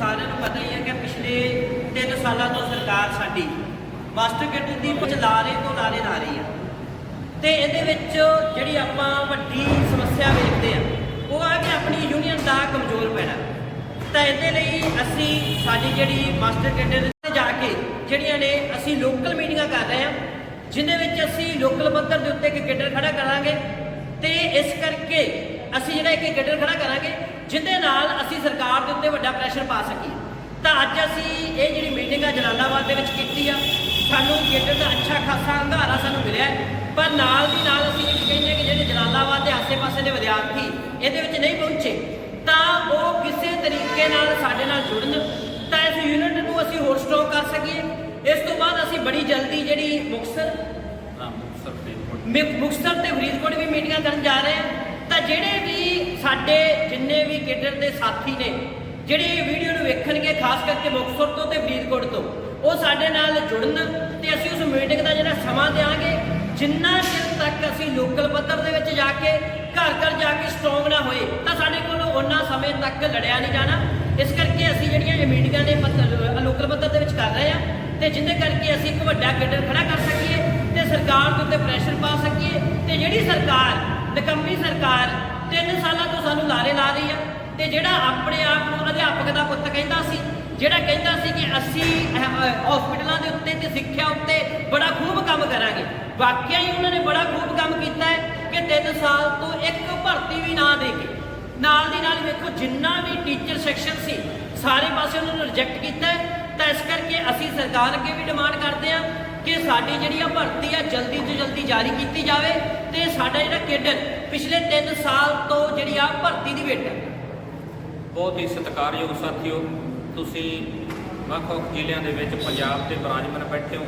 ਸਾਰਿਆਂ ਨੂੰ ਪਤਾ ਹੀ ਹੈ ਕਿ ਪਿਛਲੇ 3 ਸਾਲਾਂ ਤੋਂ ਸਰਕਾਰ ਸਾਡੀ ਮਾਸਟਰ ਕੈਡਰ ਦੀ ਵਿੱਚ ਲਾਰੇ ਤੋਂ ਲਾਰੇ ਲਾ ਰਹੀ ਆ। ਤੇ ਇਹਦੇ ਵਿੱਚ ਜਿਹੜੀ ਆਪਾਂ ਵੱਡੀ ਸਮੱਸਿਆ ਵੇਖਦੇ ਆ, ਉਹ ਆ ਕਿ ਆਪਣੀ ਯੂਨੀਅਨ ਦਾ ਕਮਜ਼ੋਰ ਪੈਣਾ। ਤਾਂ ਇਹਦੇ ਲਈ ਅਸੀਂ ਸਾਡੀ ਜਿਹੜੀ ਮਾਸਟਰ ਕੈਡਰ ਤੇ ਜਾ ਕੇ ਜਿਹੜੀਆਂ ਨੇ ਅਸੀਂ ਲੋਕਲ ਮੀਟਿੰਗਾਂ ਕਰ ਰਹੇ ਆ ਜਿਨ੍ਹਾਂ ਵਿੱਚ ਅਸੀਂ ਲੋਕਲ ਪੱਧਰ ਦੇ ਉੱਤੇ ਇੱਕ ਕੈਡਰ ਖੜਾ ਕਰਾਂਗੇ। ਤੇ ਇਸ ਕਰਕੇ ਅਸੀਂ ਜਿਹੜਾ ਇੱਕ ਕੈਡਰ ਖੜਾ ਕਰਾਂਗੇ ਜਿਹਦੇ ਨਾਲ ਅਸੀਂ ਸਰਕਾਰ ਦੇ ਉੱਤੇ ਵੱਡਾ ਪ੍ਰੈਸ਼ਰ ਪਾ ਸਕੀਏ। ਤਾਂ ਅੱਜ ਅਸੀਂ ਇਹ ਜਿਹੜੀ ਮੀਟਿੰਗ ਆ ਜਲਾਲਾਬਾਦ ਦੇ ਵਿੱਚ ਕੀਤੀ ਆ ਸਾਨੂੰ ਕੇਡਰ ਦਾ ਅੱਛਾ ਖਾਸਾ ਹੰਗਾਰਾ ਸਾਨੂੰ ਮਿਲਿਆ ਹੈ। ਪਰ ਨਾਲ ਦੀ ਨਾਲ ਅਸੀਂ ਇਹ ਵੀ ਕਹਿੰਦੇ ਕਿ ਜਿਹੜੇ ਜਲਾਲਾਬਾਦ ਦੇ ਆਸੇ-ਪਾਸੇ ਦੇ ਵਿਦਿਆਰਥੀ ਇਹਦੇ ਵਿੱਚ ਨਹੀਂ ਪਹੁੰਚੇ ਤਾਂ ਉਹ ਕਿਸੇ ਤਰੀਕੇ ਨਾਲ ਸਾਡੇ ਨਾਲ ਜੁੜਨ ਤਾਂ ਇਸ ਯੂਨਿਟ ਨੂੰ ਅਸੀਂ ਹੋਰ ਸਟਰੋਂਗ ਕਰ ਸਕੀਏ। ਇਸ ਤੋਂ ਬਾਅਦ ਅਸੀਂ ਬੜੀ ਜਲਦੀ ਜਿਹੜੀ ਮੁਕਤਸਰ ਮਿਕ- ਮੁਕਤਸਰ ਤੇ ਫਰੀਦਕੋਟ। ਵੀ ਮੀਟਿੰਗਾਂ ਕਰਨ ਜਾ ਰਹੇ ਹਾਂ। ਤਾਂ ਜਿਹੜੇ ਵੀ ਸਾਡੇ ਜਿੰਨੇ ਵੀ ਕੇਡਰ ਦੇ ਸਾਥੀ ਨੇ, ਜਿਹੜੇ ਇਹ ਵੀਡੀਓ ਨੂੰ ਵੇਖਣਗੇ, ਖਾਸ ਕਰਕੇ ਮੁਕਤਸਰ ਤੋਂ ਤੇ ਫਰੀਦਕੋਟ ਤੋਂ, ਉਹ ਸਾਡੇ ਨਾਲ ਜੁੜਨ ਤੇ ਅਸੀਂ ਉਸ ਮੀਟਿੰਗ ਦਾ ਜਿਹੜਾ ਸਮਾਂ ਦੇਵਾਂਗੇ ਜਿੰਨਾ ਚਿਰ ਤੱਕ ਅਸੀਂ ਲੋਕਲ ਪੱਧਰ ਦੇ ਵਿੱਚ ਜਾ ਕੇ, ਘਰ ਘਰ ਜਾ ਕੇ ਸਟਰੋਂਗ ਨਾ ਹੋਏ, ਤਾਂ ਸਾਡੇ ਕੋਲ ਉਹਨਾਂ ਸਮੇਂ ਤੱਕ ਲੜਿਆ ਨਹੀਂ ਜਾਣਾ। ਇਸ ਕਰਕੇ ਅਸੀਂ ਜਿਹੜੀਆਂ ਇਹ ਮੀਟਿੰਗਾਂ ਨੇ ਲੋਕਲ ਪੱਧਰ ਦੇ ਵਿੱਚ ਕਰ ਰਹੇ ਹਾਂ, ਤੇ ਜਿੰਨੇ ਕਰਕੇ ਅਸੀਂ ਇੱਕ ਵੱਡਾ ਕੇਡਰ ਖੜਾ ਕਰ ਸਕੀਏ, ਤੇ ਸਰਕਾਰ ਦੇ ਉੱਤੇ ਪ੍ਰੈਸ਼ਰ ਪਾ ਸਕੀਏ, ਤੇ ਜਿਹੜੀ ਸਰਕਾਰ ਨਿਕੰਮੀ ਸਰਕਾਰ 3 ਸਾਲਾਂ ਤੋਂ ਸਾਨੂੰ ਲਾਰੇ ਲਾ ਰਹੀ ਆ ਤੇ ਜਿਹੜਾ ਆਪਣੇ ਆਪ ਨੂੰ ਅਧਿਆਪਕ ਦਾ ਪੁੱਤ ਕਹਿੰਦਾ ਸੀ, ਜਿਹੜਾ ਕਹਿੰਦਾ ਸੀ ਕਿ ਅਸੀਂ ਹਸਪੀਟਲਾਂ ਦੇ ਉੱਤੇ ਤੇ ਸਿੱਖਿਆ ਉੱਤੇ ਬੜਾ ਖੂਬ ਕੰਮ ਕਰਾਂਗੇ। ਵਾਕਿਆ ਹੀ ਉਹਨਾਂ ਨੇ ਬੜਾ ਖੂਬ ਕੰਮ ਕੀਤਾ ਹੈ ਕਿ 3 ਸਾਲ ਤੋਂ ਇੱਕ ਭਰਤੀ ਵੀ ਨਾ ਦੇ ਕੇ, ਨਾਲ ਦੀ ਨਾਲ ਵੇਖੋ ਜਿੰਨਾ ਵੀ ਟੀਚਰ ਸੈਕਸ਼ਨ ਸੀ, ਸਾਰੇ ਪਾਸੇ ਉਹਨਾਂ ਨੂੰ ਰਿਜੈਕਟ ਕੀਤਾ ਤਾਂ ਇਸ ਕਰਕੇ ਅਸੀਂ ਸਰਕਾਰ ਅੱਗੇ ਵੀ ਡਿਮਾਂਡ ਕਰਦੇ ਹਾਂ ਕਿ ਸਾਡੀ ਜਿਹੜੀ ਆ ਭਰਤੀ ਆ ਜਲਦੀ ਤੋਂ ਜਲਦੀ ਜਾਰੀ ਕੀਤੀ ਜਾਵੇ ਤੇ ਸਾਡਾ ਜਿਹੜਾ ਕੇਡਰ ਪਿਛਲੇ 3 ਸਾਲ ਤੋਂ ਜਿਹੜੀ ਆ ਭਰਤੀ ਦੀ ਵੇਟ ਹੈ। ਬਹੁਤ ਹੀ ਸਤਿਕਾਰਯੋਗ ਸਾਥੀਓ, ਤੁਸੀਂ ਵੱਖ-ਵੱਖ ਜ਼ਿਲ੍ਹਿਆਂ ਦੇ ਵਿੱਚ ਪੰਜਾਬ ਤੇ ਬਰਾਜਮਨ ਬੈਠੇ ਹੋ।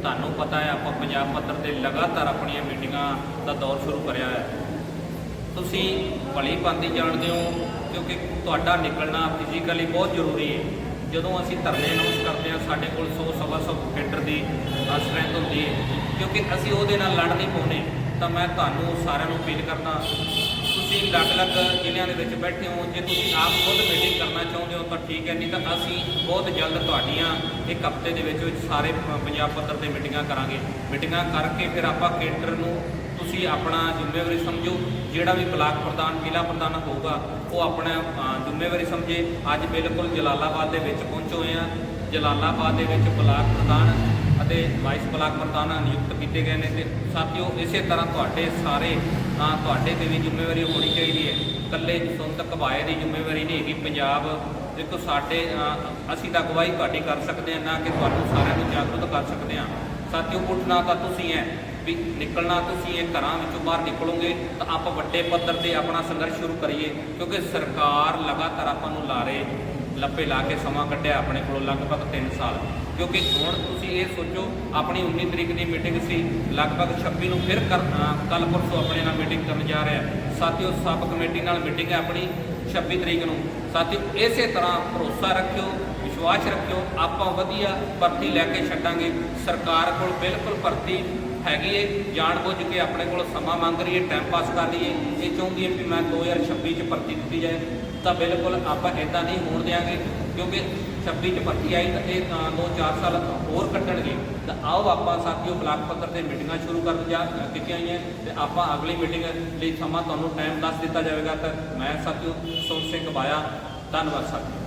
ਤੁਹਾਨੂੰ ਪਤਾ ਹੈ ਆਪਾਂ ਪੰਜਾਬ ਪੱਧਰ ਤੇ ਲਗਾਤਾਰ ਆਪਣੀਆਂ ਮੀਟਿੰਗਾਂ ਦਾ ਦੌਰ ਸ਼ੁਰੂ ਕਰਿਆ ਹੈ। ਤੁਸੀਂ ਭਲੀ ਭਾਂਤੀ ਜਾਣਦੇ ਹੋ, ਕਿਉਂਕਿ ਤੁਹਾਡਾ ਨਿਕਲਣਾ ਫਿਜ਼ੀਕਲੀ ਬਹੁਤ ਜ਼ਰੂਰੀ ਹੈ। ਜਦੋਂ ਅਸੀਂ ਧਰਨੇ ਅਨਾਉਂਸ ਕਰਦੇ ਹਾਂ, ਸਾਡੇ ਕੋਲ 100 ਸਵਾ ਸੌ ਫੀਟਰ ਦੀ ਸਟਰੈਂਥ ਹੁੰਦੀ ਹੈ। ਕਿਉਂਕਿ ਅਸੀਂ ਉਹਦੇ ਨਾਲ ਲੜ ਨਹੀਂ ਪਾਉਂਦੇ। ਤਾਂ ਮੈਂ ਤੁਹਾਨੂੰ ਸਾਰਿਆਂ ਨੂੰ ਅਪੀਲ ਕਰਦਾ, ਤੁਸੀਂ ਅਲੱਗ-ਅਲੱਗ ਜ਼ਿਲ੍ਹਿਆਂ ਦੇ ਵਿੱਚ ਬੈਠੇ ਹੋ, ਜੇ ਤੁਸੀਂ ਆਪ ਖੁਦ ਮੀਟਿੰਗ ਕਰਨਾ ਚਾਹੁੰਦੇ ਹੋ, ਤਾਂ ਠੀਕ ਹੈ, ਨਹੀਂ ਤਾਂ ਅਸੀਂ ਬਹੁਤ ਜਲਦ ਤੁਹਾਡੀਆਂ ਇੱਕ ਹਫ਼ਤੇ ਦੇ ਵਿੱਚ ਸਾਰੇ ਪੰਜਾਬ ਪੱਧਰ ਤੇ ਮੀਟਿੰਗਾਂ ਕਰਾਂਗੇ। ਮੀਟਿੰਗਾਂ ਕਰਕੇ ਫਿਰ ਆਪਾਂ ਕੇਂਦਰ ਨੂੰ ਤੁਸੀਂ ਆਪਣਾ ਜ਼ਿੰਮੇਵਾਰੀ ਸਮਝੋ। ਜਿਹੜਾ ਵੀ ਬਲਾਕ ਪ੍ਰਧਾਨ, ਜ਼ਿਲ੍ਹਾ ਪ੍ਰਧਾਨ ਹੋਊਗਾ, ਉਹ ਆਪਣਾ ਜ਼ਿੰਮੇਵਾਰੀ ਸਮਝੇ। ਅੱਜ ਬਿਲਕੁਲ ਜਲਾਲਾਬਾਦ ਦੇ ਵਿੱਚ ਪਹੁੰਚੇ ਹੋਏ ਆ ਜਲਾਲਾਬਾਦ ਦੇ ਵਿੱਚ ਬਲਾਕ ਪ੍ਰਧਾਨ ਅਤੇ ਵਾਈਸ ਬਲਾਕ ਪ੍ਰਧਾਨ ਨਿਯੁਕਤ ਕੀਤੇ ਗਏ ਨੇ ਤੇ ਸਾਥੀਓ ਇਸੇ ਤਰ੍ਹਾਂ ਤੁਹਾਡੇ ਸਾਰੇ ਤੁਹਾਡੇ ਤੇ ਵੀ ਜ਼ਿੰਮੇਵਾਰੀ ਹੋਣੀ ਚਾਹੀਦੀ ਹੈ। ਇਕੱਲੇ ਸੁੰਤ ਕਬਾਏ ਦੀ ਜ਼ਿੰਮੇਵਾਰੀ ਨਹੀਂ ਹੈਗੀ। ਪੰਜਾਬ ਦੇਖੋ ਸਾਡੇ ਅਸੀਂ ਤਾਂ ਅਗਵਾਈ ਤੁਹਾਡੀ ਕਰ ਸਕਦੇ ਹਾਂ, ਨਾ ਕਿ ਤੁਹਾਨੂੰ ਸਾਰਿਆਂ ਨੂੰ ਜਾਗਰੂਕ ਕਰ ਸਕਦੇ ਹਾਂ। ਸਾਥੀਓ ਉੱਠਣਾ ਤਾਂ ਤੁਸੀਂ ਹੈ, ਵੀ ਨਿਕਲਣਾ ਤੁਸੀਂ ਇਹ ਘਰਾਂ ਵਿੱਚੋਂ ਬਾਹਰ ਨਿਕਲੋਗੇ ਤਾਂ ਆਪਾਂ ਵੱਡੇ ਪੱਧਰ ਤੇ ਆਪਣਾ ਸੰਘਰਸ਼ ਸ਼ੁਰੂ ਕਰੀਏ, ਕਿਉਂਕਿ ਸਰਕਾਰ ਲਗਾਤਾਰ ਆਪਾਂ ਨੂੰ ਲਾਰੇ, ਲੱਪੇ ਲਾ ਕੇ ਸਮਾਂ ਕੱਢਿਆ ਆਪਣੇ ਕੋਲੋਂ ਲਗਭਗ 3 ਸਾਲ। ਕਿਉਂਕਿ ਹੁਣ ਤੁਸੀਂ ਇਹ ਸੋਚੋ, ਆਪਣੀ 19 ਤਰੀਕ ਦੀ ਮੀਟਿੰਗ ਸੀ, ਲਗਭਗ 26 ਨੂੰ ਫਿਰ ਕੱਲ ਪਰਸੋਂ ਆਪਣੇ ਨਾਲ ਮੀਟਿੰਗ ਕਰਨ ਜਾ ਰਿਹਾ ਆ। ਸਾਥੀਓ ਸਬ ਕਮੇਟੀ ਨਾਲ ਮੀਟਿੰਗ ਹੈ ਆਪਣੀ 26 ਤਰੀਕ ਨੂੰ। ਸਾਥੀਓ, ਇਸੇ ਤਰ੍ਹਾਂ ਭਰੋਸਾ ਰੱਖਿਓ, ਵਿਸ਼ਵਾਸ ਰੱਖਿਓ, ਆਪਾਂ ਵਧੀਆ ਭਰਤੀ ਲੈ ਕੇ ਛੱਡਾਂਗੇ। ਸਰਕਾਰ ਕੋਲ ਬਿਲਕੁਲ ਭਰਤੀ ਹੈਗੀ ਏ ਜਾਣ ਬੁੱਝ ਕੇ ਆਪਣੇ ਕੋਲ ਸਮਾਂ ਮੰਗ ਰਹੀ ਹੈ ਟਾਈਮ ਪਾਸ ਕਰ ਰਹੀ ਹੈ ਇਹ ਚਾਹੁੰਦੀ ਹੈ ਵੀ ਮੈਂ 2026 ਚ ਭਰਤੀ ਦਿੱਤੀ ਜਾਏ। ਤਾਂ ਬਿਲਕੁਲ ਆਪਾਂ ਇਦਾਂ ਨਹੀਂ ਹੋਣ ਦਿਆਂਗੇ, ਕਿਉਂਕਿ 26 ਚ ਭਰਤੀ ਆਈ ਤਾਂ ਇਹ 2-4 ਸਾਲ ਹੋਰ ਕੱਟਣਗੇ ਤਾਂ ਆਓ ਆਪਾਂ ਸਾਥੀਓ ਬਲਾਕ ਪੱਧਰ ਤੇ ਮੀਟਿੰਗਾਂ ਸ਼ੁਰੂ ਕਰਨ ਜਾ ਕੀਤੀਆਂ ਹੋਈਆਂ ਤੇ ਆਪਾਂ ਅਗਲੀ ਮੀਟਿੰਗ ਲਈ ਸਮਾਂ ਤੁਹਾਨੂੰ ਟਾਈਮ ਦੱਸ ਦਿੱਤਾ ਜਾਵੇਗਾ। ਤਾਂ ਮੈਂ ਸਾਥੀਓ ਸੁਣ ਸਿੰਘ ਬਾਇਆ, ਧੰਨਵਾਦ ਸਾਥੀਓ।